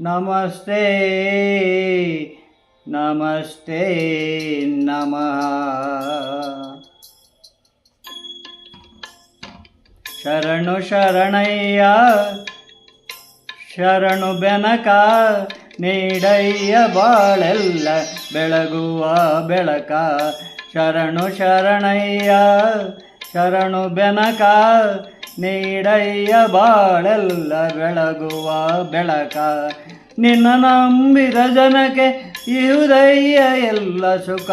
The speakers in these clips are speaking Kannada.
ನಮಸ್ತೆ ನಮಸ್ತೆ, ನಮಃ. ಶರಣು ಶರಣಯ್ಯ, ಶರಣು ಬೆನಕ, ನೀಡಯ್ಯ ಬಾಳೆಲ್ಲ ಬೆಳಗುವ ಬೆಳಕ. ಶರಣು ಶರಣಯ್ಯ, ಶರಣು ಬೆನಕ ನೀಡಯ್ಯ ಬಾಳೆಲ್ಲ ಬೆಳಗುವ ಬೆಳಕ. ನಿನ್ನ ನಂಬಿದ ಜನಕ್ಕೆ ಇಹುದಯ್ಯ ಎಲ್ಲ ಸುಖ.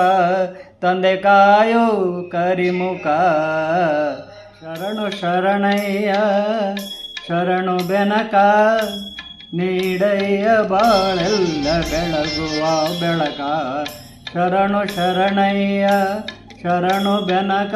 ತಂದೆ ಕಾಯೋ ಕರಿಮುಖ. ಶರಣು ಶರಣಯ್ಯ, ಶರಣು ಬೆನಕ. ನೀಡಯ್ಯ ಬಾಳೆಲ್ಲ ಬೆಳಗುವ ಬೆಳಕ. ಶರಣು ಶರಣಯ್ಯ, ಶರಣು ಬೆನಕ.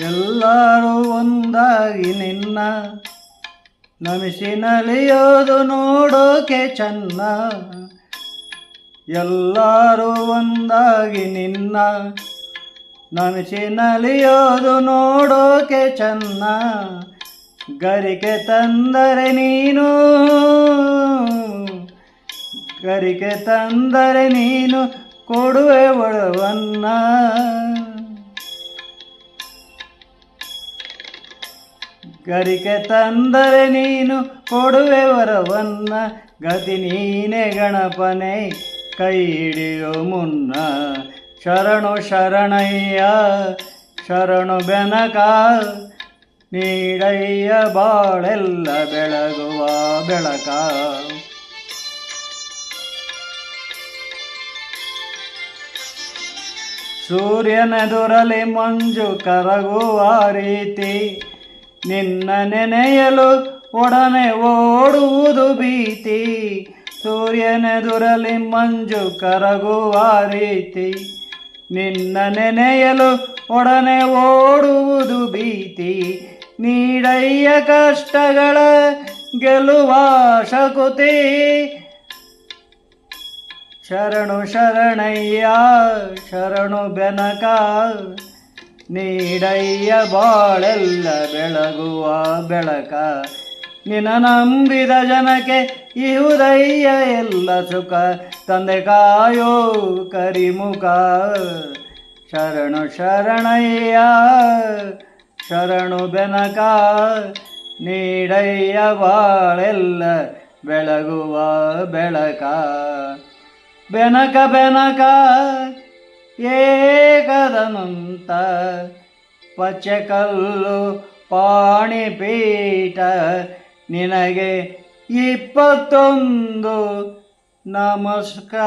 ಎಲ್ಲರೂ ಒಂದಾಗಿ ನಿನ್ನ ನಮಿಸಿನಲಿಯೋದು ನೋಡೋಕೆ ಚೆನ್ನ. ಎಲ್ಲರೂ ಒಂದಾಗಿ ನಿನ್ನ ನಮಿಸಿನಲಿಯೋದು ನೋಡೋಕೆ ಚೆನ್ನ. ಗರಿಕೆ ತಂದರೆ ನೀನು, ಗರಿಕೆ ತಂದರೆ ನೀನು ಕೊಡುವೆ ಒಳವನ್ನ ಗರಿಕೆ ತಂದರೆ ನೀನು ಕೊಡುವೆ ವರವನ್ನ, ಗತಿ ನೀನೆ ಗಣಪನೆ, ಕೈ ಹಿಡಿಯೋ ಮುನ್ನ. ಶರಣು ಶರಣಯ್ಯ, ಶರಣು ಬೆನಕ, ನೀಡಯ್ಯ ಬಾಳೆಲ್ಲ ಬೆಳಗುವ ಬೆಳಕ. ಸೂರ್ಯನೆದುರಲಿ ಮಂಜು ಕರಗುವ ರೀತಿ ನಿನ್ನ ನೆನೆಯಲು ಒಡನೆ ಓಡುವುದು ಭೀತಿ. ಸೂರ್ಯನೆದುರಲಿ ಮಂಜು ಕರಗುವ ರೀತಿ. ನಿನ್ನ ನೆನೆಯಲು ಒಡನೆ ಓಡುವುದು ಭೀತಿ. ನೀಡಯ್ಯ ಕಷ್ಟಗಳ ಗೆಲುವ ಶಕುತಿ. ಶರಣು ಶರಣಯ್ಯ, ಶರಣು ಬೆನಕ ನೀಡಯ್ಯ ಬಾಳೆಲ್ಲ ಬೆಳಗುವ ಬೆಳಕ. ನಿನ ನಂಬಿದ ಜನಕ್ಕೆ ಇಹುದಯ್ಯ ಎಲ್ಲ ಸುಖ. ತಂದೆ ಕಾಯೋ ಕರಿಮುಖ. ಶರಣು ಶರಣಯ್ಯ, ಶರಣು ಬೆನಕ. ನೀಡಯ್ಯ ಬಾಳೆಲ್ಲ ಬೆಳಗುವ ಬೆಳಕ. ಬೆನಕ ಬೆನಕ ಏಕದನಂತ ಪಚಕಲ್ಲು ಪಾಣಿಪೀಠ ನಿನಗೆ ಇಪ್ಪತ್ತೊಂದು ನಮಸ್ಕಾರಗಳು.